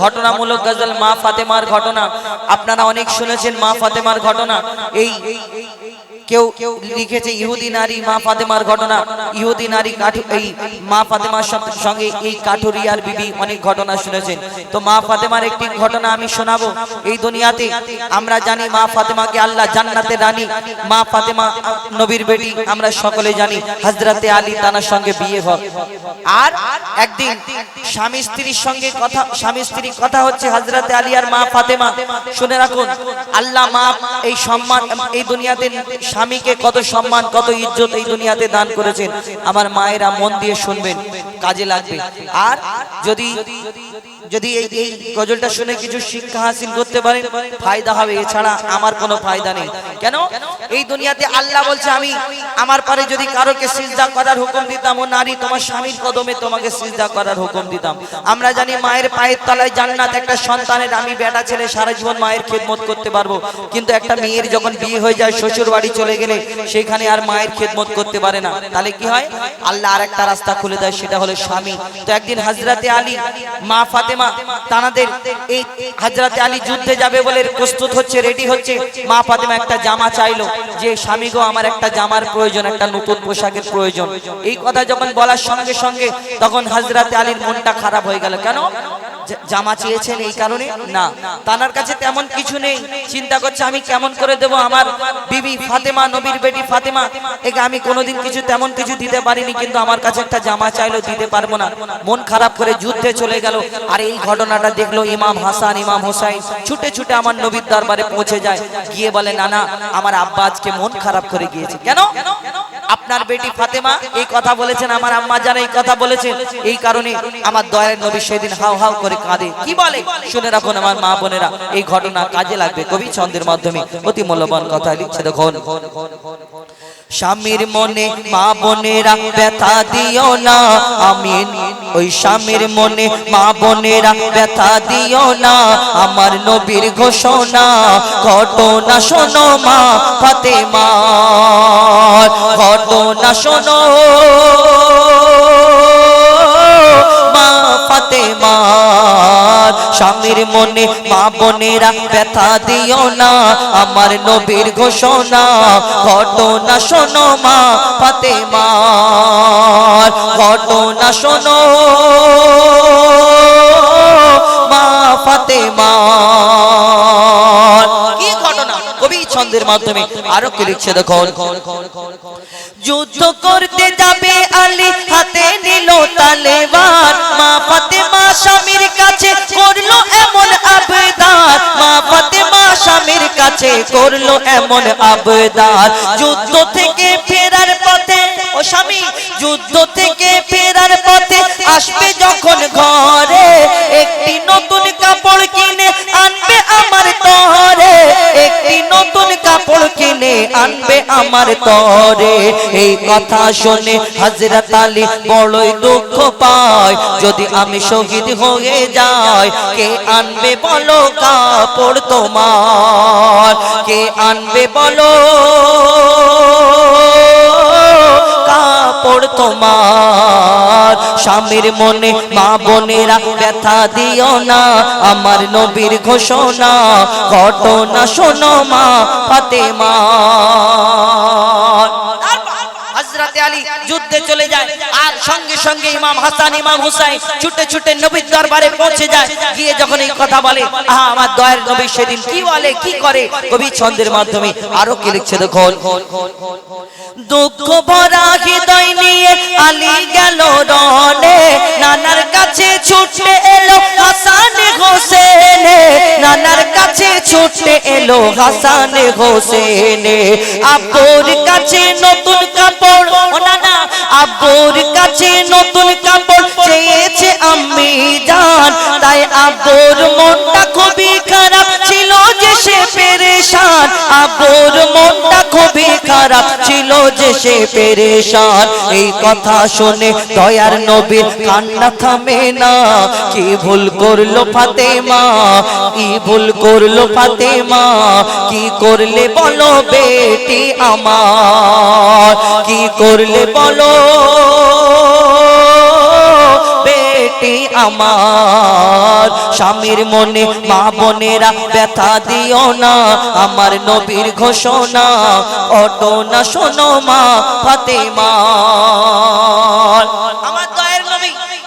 ঘটনামূলক গজল মা ফাতেমার ঘটনা। আপনারা অনেক শুনেছেন মা ফাতেমার ঘটনা। এই কেউ লিখেছে, ইহুদি নারী মা ফাতেমার ঘটনা। ইহুদি নারী কাঠু, এই মা ফাতেমার সঙ্গে- এই কাঠুরিয়ার বিবি অনেক ঘটনা শুনেছেন। তো মা ফাতেমার একটি ঘটনা আমি শোনাবো। এই দুনিয়াতে আমরা জানি মা ফাতেমাকে আল্লাহ জান্নাতে রানী, মা ফাতেমা নবীর বেটি আমরা সকলে জানি। হজরতে আলী তানার সঙ্গে বিয়ে হয়। আর একদিন স্বামী স্ত্রীর সঙ্গে কথা, স্বামী স্ত্রীর কথা হচ্ছে হজরতে আলী আর মা ফাতেমা। শুনে রাখুন, আল্লাহ মা এই সম্মান, এই দুনিয়াতে স্বামীকে কত সম্মান, কত ইজ্জত এই দুনিয়াতে দান করেছেন। আমার মায়েরা মন দিয়ে শুনবেন, কাজে লাগবে। আর যদি যদি এই গজলটা শুনে কিছু শিক্ষা হাসিল করতে পারেন, ফায়দা হবে। এছাড়া আমার কোনো ফায়দা নেই। কেন? এই দুনিয়াতে আল্লাহ বলছে, আমি আমার পরে যদি কারোকে সিজদা করার হুকুম দিতাম, ও নারী তোমার স্বামীর কদমে তোমাকে সিজদা করার হুকুম দিতাম। আমরা জানি মায়ের পায়ের তলায় জান্নাত একটা সন্তানের আমি বেটা ছেলে, সারা জীবন মায়ের খেদমত করতে পারব। কিন্তু একটা মেয়ের যখন বিয়ে হয়ে যায়, শ্বশুর বাড়ি চলে গেলে সেখানে আর মায়ের খেদমত করতে পারে না। তাহলে কি হয়? আল্লাহ আর একটা রাস্তা খুলে দেয়, সেটা হলো স্বামী। তো একদিন হাজরাতে আলী, মা ফাতেমা তানাদের এই হাজরাতে আলী যুদ্ধে যাবে বলে প্রস্তুত হচ্ছে রেডি হচ্ছে। মা ফাতেমা একটা জামা চাইলো যে, স্বামী আমার একটা জামার প্রয়োজন, একটা নতুন পোশাকের প্রয়োজন। এই কথা যখন বলার সঙ্গে সঙ্গে তখন হাজরাতে আলীর মনটা খারাপ হয়ে গেল। কেন? জামা চেয়েছেন এই কারণে? না। তানার কাছে তেমন কিছু নেই। চিন্তা করছে, আমি কেমন করে দেব? আমার বিবি ফাতেমা, নবীর বেটি ফাতেমা। একে আমি কোনোদিন কিছু, তেমন কিছু দিতে পারিনি, কিন্তু আমার কাছে একটা জামা চাইলো, দিতে পারব না। মন খারাপ করে যুদ্ধে চলে গেল। আর এই ঘটনাটা দেখল ইমাম হাসান, ইমাম হোসাইন। ছুটে ছুটে আমার নবীর দরবারে পৌঁছে যায়। গিয়ে বলে, নানা, আমার আব্বা আজকে মন খারাপ করে গিয়েছে। কেন? আপনার বেটি ফাতেমা এই কথা বলেছেন, আমার আম্মা জান এই কথা বলেছেন। এই কারণে আমার দয়ার নবী সেদিন হাও হাউ করে কাঁদে। কি বলে? শুনে রাখুন আমার মা বোনেরা, এই ঘটনা কাজে লাগবে কবি ছন্দের মাধ্যমে। অতি মূল্যবান কথা লিখছে, দেখুন। স্বামীর মনে মা বোনেরা ব্যথা দিও না, আমিন। ওই স্বামীর মনে মা বোনেরা ব্যথা দিও না, আমার নবীর ঘোষণা। ঘটনা শোনো মা ফাতে মা ঘটনা শোনো। মা ফাতেমা, স্বামীর মনে মা বোনেরা ব্যথা দিও না। আমার নবীর ঘোষণা, ঘটনা শোনো মা ফাতেমা, ঘটনা শোনো। মা ফাতেমা, কি ঘটনা? কবি ছন্দের মাধ্যমে আরও কি লিখছে দেখো যুদ্ধ করতে যাবে আলী তালেবান মা ফাতেমা স্বামীর কাছে করল এমন আবেদান মা ফাতেমা স্বামীর কাছে করল এমন আবেদান যুদ্ধ থেকে ফেরার পথে, ও স্বামী, যুদ্ধ থেকে ফেরার পথে আসবে যখন ঘরে। আনবে আমার তরে। এই কথা শুনে হাজরত আলী বড়ই দুঃখ পায়। যদি আমি শহীদ হয়ে যাই, কে আনবে বলো কাপড় তোমার? কে আনবে বলো? কাপড় তোমার। স্বামীর মনে, মা বোনেরা ব্যথা দিও না। আমার নবীর ঘোষণা, ঘটনা শোনো মা ফাতেমা। হজরতে আলী যুদ্ধে চলে যায়। আর সঙ্গে সঙ্গে ইমাম হাসান, ইমাম হুসাইন ছুটে ছুটে নবীর দরবারে পৌঁছে যায়। গিয়ে যখন এই কথা বলে, আহা, আমার দয়ার নবী সেদিন কি বলে, কি করে? কবি ছন্দের মাধ্যমে আরও কি লিখছে দেখুন। দুঃখ ভরা হৃদয় নিয়ে আলী গেল রনে নানার কাছে ছুটে এলো হাসান হোসেনে। নানার কাছে ছুটে এলো হাসান হোসেনে। আব্বুর কাছে নতুন কাপড় ও নানা আব্বুর কাছে নতুন কাপড় চেয়েছে আম্মি জান। তাই আব্বুর মনটা খুবই খারাপ ছিল যে সে পেরেশান। আব্বুর মনটা খুবই খারাপ ছিল যে সে পেরেশান। এই কথা শুনে দয়ার নবীর কান্না থামে না। কি ভুল করল ফাতেমা? কি ভুল করল ফাতেমা? কি করলে বলো বেটি আমার? কি করলে বলো? বেটি আমার, স্বামীর মনে মা বোনেরা ব্যথা দিও না। আমার নবীর ঘোষণা, অটো না শোনো মা ফাতেমা। আমার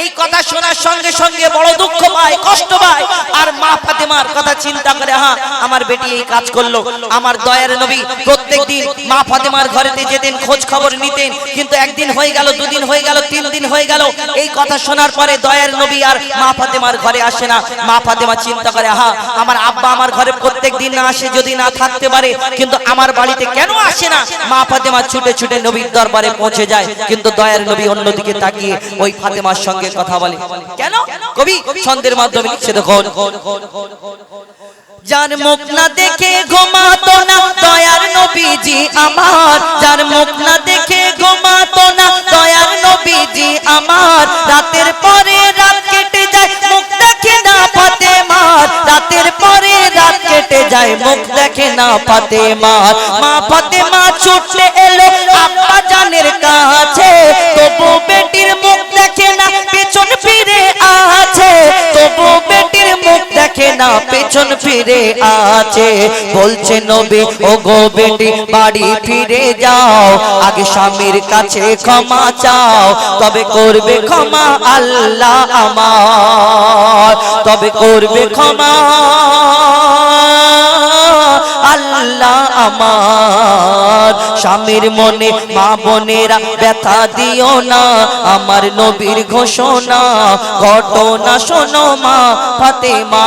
এই কথা শোনার সঙ্গে সঙ্গে বড় দুঃখ পায়, কষ্ট পায়। আর মা ফাতেমার কথা চিন্তা করে হ্যাঁ আমার বেটি এই কাজ করল। আমার দয়ার নবী প্রত্যেকদিন মা ফাতেমার ঘরেতে যেতেন, খোঁজ খবর নিতেন। কিন্তু একদিন হয়ে গেল, দুদিন হয়ে গেল, তিন দিন হয়ে গেল। এই কথা শোনার পরে দয়ার নবী আর মা ফাতেমার ঘরে আসে না। মা ফাতেমা চিন্তা করে হ্যাঁ আমার আব্বা আমার ঘরে প্রত্যেক দিন না আসে, যদি না থাকতে পারে, কিন্তু আমার বাড়িতে কেন আসে না? মা ফাতেমা ছুটে ছুটে নবীর দরবারে পৌঁছে যায়। কিন্তু দয়ার নবী অন্যদিকে তাকিয়ে ওই ফাতেমার সঙ্গে কথা বলে। কেন? কবি ছন্দের মাধ্যমে লিখছে দেখুন। যার মুখ না দেখে ঘুমাতো না দয়ার নবীজি আমার। যার মুখ না দেখে ঘুমাতো না দয়ার নবীজি আমার। রাতের পরে রাত কেটে যায় মুখ দেখে না পাতে মার রাতের পরে রাত কেটে যায় মুখ দেখে না পাতে মার মা পাতে মা ছুটলে এলো আব্বা জানের না, পেছন ফিরে আছে। বলছে, নবী ও গো বেটি, বাড়ি ফিরে যাও। আগে স্বামীর কাছে ক্ষমা চাও। তবে করবে ক্ষমা আল্লাহ আমার। তবে করবে ক্ষমা আল্লাহ আমার। স্বামীর মনে, মা বোনেরা ব্যথা দিও না। আমার নবীর ঘোষণা, ঘটনা শোনো মা ফাতেমা।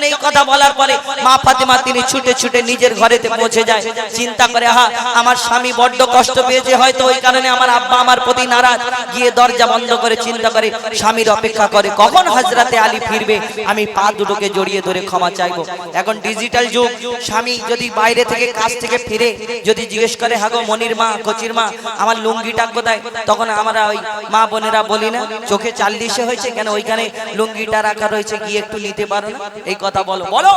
যখন এই কথা বলার পরে মা ফাতেমা তিনি ছুটে ছুটে নিজের ঘরেতে পৌঁছে যায়। চিন্তা করে হা আমার স্বামী বড্ড কষ্ট পেয়েছে, হয়তো ওই কারণে আমার আব্বা আমার প্রতি নারাজ। গিয়ে দরজা বন্ধ করে চিন্তা করে, স্বামীর অপেক্ষা করে, কখন হাজরাতে আলী ফিরবে? আমি পা দুটোকে জড়িয়ে ধরে ক্ষমা চাইব। এখন ডিজিটাল যুগ, স্বামী যদি বাইরে থেকে কাজ থেকে ফিরে, যদি জিজ্ঞেস করে, হাগো মনির মা, কচির মা, আমার লুঙ্গিটা কোথায়? তখন আমরা ওই মা বোনেরা বলি না, চোখে চাল্লিশে হয়েছে কেন? ওইখানে লুঙ্গিটা রাখা রয়েছে, গিয়ে একটু নিতে পারো এই কথা বলো বলো।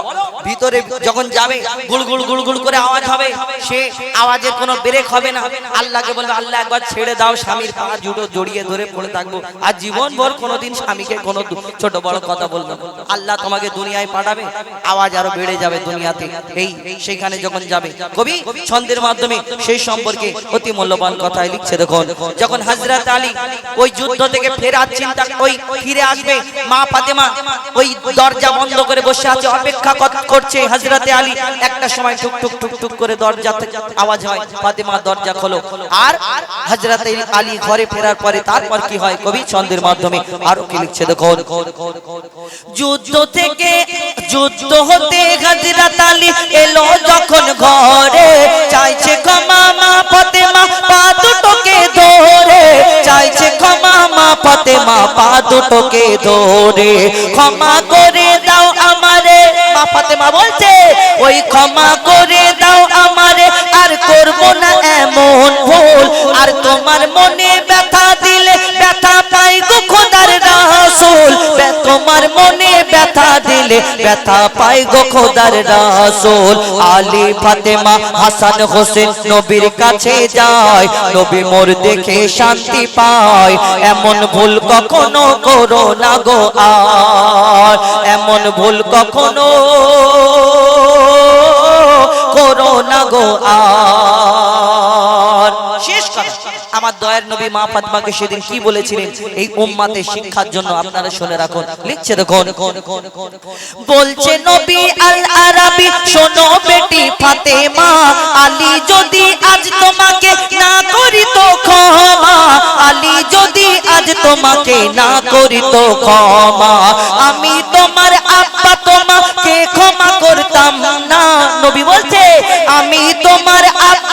ভিতরে যখন যাবে গুড়গুড় গুড়গুড় করে আওয়াজ হবে, সে আওয়াজের কোনো ব্রেক হবে না। আল্লাহকে বলবে, আল্লাহ, একবার ছেড়ে দাও, স্বামীর পা জুটো জড়িয়ে ধরে পড়ে থাকব। আর জীবন ভর কোনোদিন স্বামীকে কোনো ছোট বড় কথা বলব আল্লাহ তোমাকে দুনিয়ায় পাঠাবে, আওয়াজ আরও বেড়ে যাবে দুনিয়াতে। এই সেখানে যখন যাবে, কবি ছন্দের মাধ্যমে সেই সম্পর্কে অতি মূল্যবান কথাই লিখছে, দেখুন। যখন হজরত আলী ওই যুদ্ধ থেকে ফেরার চিন্তা, ওই ফিরে আসবে, মা ফাতেমা ওই দরজা বন্ধ করে বসে আছে অপেক্ষা কর- করছে হজরতে আলী। একটা সময় টুক টুক টুক টুক করে দরজা আওয়াজ হয় ফাতেমা দরজা খোলো। আর হজরতে আলী ঘরে ফেরার পরে তারপর কি হয়? কবি ছন্দের মাধ্যমে আরও কি লিখছে দেখুন। যুদ্ধ থেকে যুদ্ধ হতে হজরত আলী এলো যখন ঘরে, চাইছে ক্ষমা মা ফাতেমা, পা দুটোকে ধরে। চাইছে ক্ষমা মা ফাতেমা, পা দুটোকে ধরে। ক্ষমা ফাতেমা বলছে, ওই ক্ষমা করে দাও আমারে, আর করব না এমন ভুল। আর তোমার মনে ব্যথা দিলে ব্যথা পাই গো খোদার রাসূল। তোমার মনে দিলে ব্যথা পাই গো খোদার রাসূল। আলী ফাতেমা হাসান হোসেন নবীর কাছে যায়, নবী মোর দেখে শান্তি পায়। এমন ভুল কখনো করো না গো আর, এমন ভুল কখনো করো না গো আর। শেষ কথা। আমার দয়ার নবী মা ফাতমাকে সেদিন কি বলেছিলেন? এই উম্মাতে শিক্ষার জন্য আপনারা শুনে রাখুন, লিখছে দেখুন। বলছে নবী আল আরাবি শোনো বেটি ফাতেমা, আলী যদি আজ তোমাকে না করি তো ক্ষমা, আলী যদি আজ তোমাকে না করি তো ক্ষমা, আমি তোমার আব্বা তোমাকে ক্ষমা করতাম না। নবী বলছে, আমি তোমার আব্বা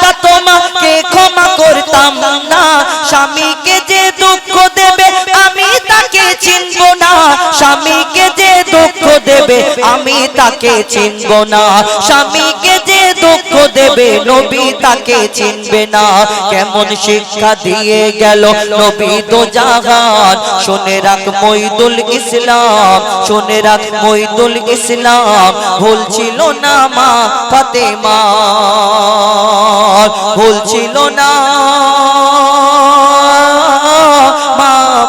স্বামীকে যে দুঃখ দেবে, আমি তাকে চিনব না। স্বামীকে যে দুঃখ দেবে, আমি তাকে চিনব না। স্বামীকে যে দুঃখ দেবে, নবী তাকে চিনবে না। কেমন শিক্ষা দিয়ে গেল নবী তো জাহান শুনে রাখ মইদুল ইসলাম, শুনে রাখ মইদুল ইসলাম। ভুল না মা ফাতেমা, ভুল ছিল না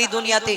এই দুনিয়াতে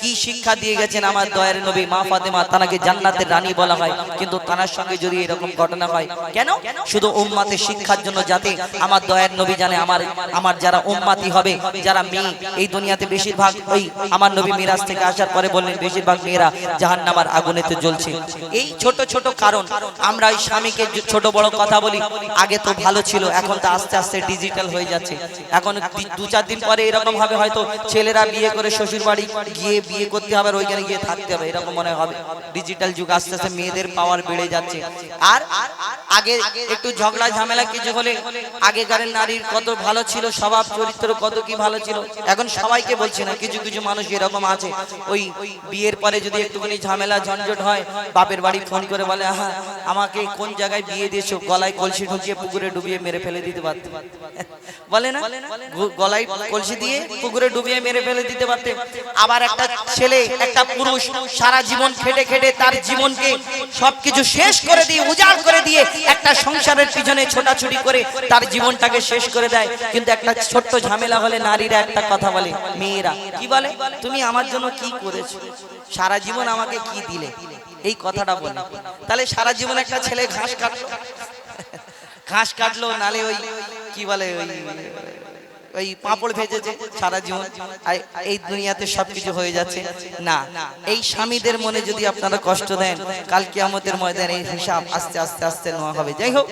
কি শিক্ষা দিয়ে গেছেন আমার দয়ার নবী? মা ফাতেমা, তানাকে জান্নাতের রানী বলা হয়। কিন্তু তানার সঙ্গে যদি এরকম ঘটনা হয়, কেন? শুধু উম্মাতে শিক্ষার জন্য যাতে আমার দয়ার নবী জানে আমার আমার যারা উম্মাতি হবে, যারা মেয়ে, এই দুনিয়াতে বেশিরভাগ ওই আমার নবী মিরাজ থেকে আসার পরে বললেন, বেশিরভাগ মেয়েরা জাহান্নামার আগুনেতে জ্বলছে। এই ছোট ছোট কারণ আমরা ওই স্বামীকে ছোট বড় কথা বলি, আগে তো ভালো ছিল, এখন তো আস্তে আস্তে ডিজিটাল হয়ে যাচ্ছে। এখন দু, চার দিন পরে এরকম হবে, হয়তো ছেলেরা বিয়ে করে শ্বশুর বাড়ি গিয়ে বিয়ে করতে হবে ওইখানে গিয়ে থাকতে হবে, এরকম মনে হবে। ডিজিটাল যুগ আস্তে আস্তে মেয়েদের পাওয়ার বেড়ে যাচ্ছে। আর আগে একটু ঝগড়া ঝামেলা কিছু হলে আগেকার নারীর কত ভালো ছিল, স্বভাব, চরিত্র কত কি ভালো ছিল, এখন সবাইকে বলছি না, কিছু কিছু মানুষ এরকম আছে। ওই বিয়ের পরে যদি একটুখানি ঝামেলা, ঝঞ্ঝট হয়, বাপের বাড়ি ফোন করে বলে হ্যাঁ আমাকে কোন জায়গায় বিয়ে দিয়েছ? গলায় কলসি ঢুকিয়ে পুকুরে ডুবিয়ে মেরে ফেলে দিতে পারতে। বলে না? গলায় কলসি দিয়ে পুকুরে ডুবিয়ে মেরে ফেলে দিতে পারতে। আবার একটা ছেলে, একটা পুরুষ সারা জীবন খেটে খেটে তার জীবনকে সবকিছু শেষ করে দিয়ে, উজাড় করে দিয়ে একটা সংসারের পিছনে ছোটাছুটি করে তার জীবনটাকে শেষ করে দেয়। কিন্তু একটা ছোট্ট ঝামেলা হলে নারীরা একটা কথা বলে, মেয়েরা, কি বলে? তুমি আমার জন্য কি করেছ? সারা জীবন আমাকে কি দিলে? এই কথাটা বলে। তাহলে সারা জীবন একটা ছেলে ঘাস কাটলো। ঘাস কাটলো, নালে ওই, কি বলে ওই ওই পাঁপড় ভেজেছে সারা জীবন এই দুনিয়াতে সবকিছু হয়ে যাচ্ছে। না, এই স্বামীদের মনে যদি আপনারা কষ্ট দেন কালকে আমাদের ময়দানে এই হিসাব আস্তে আস্তে আস্তে নেওয়া হবে। যাই হোক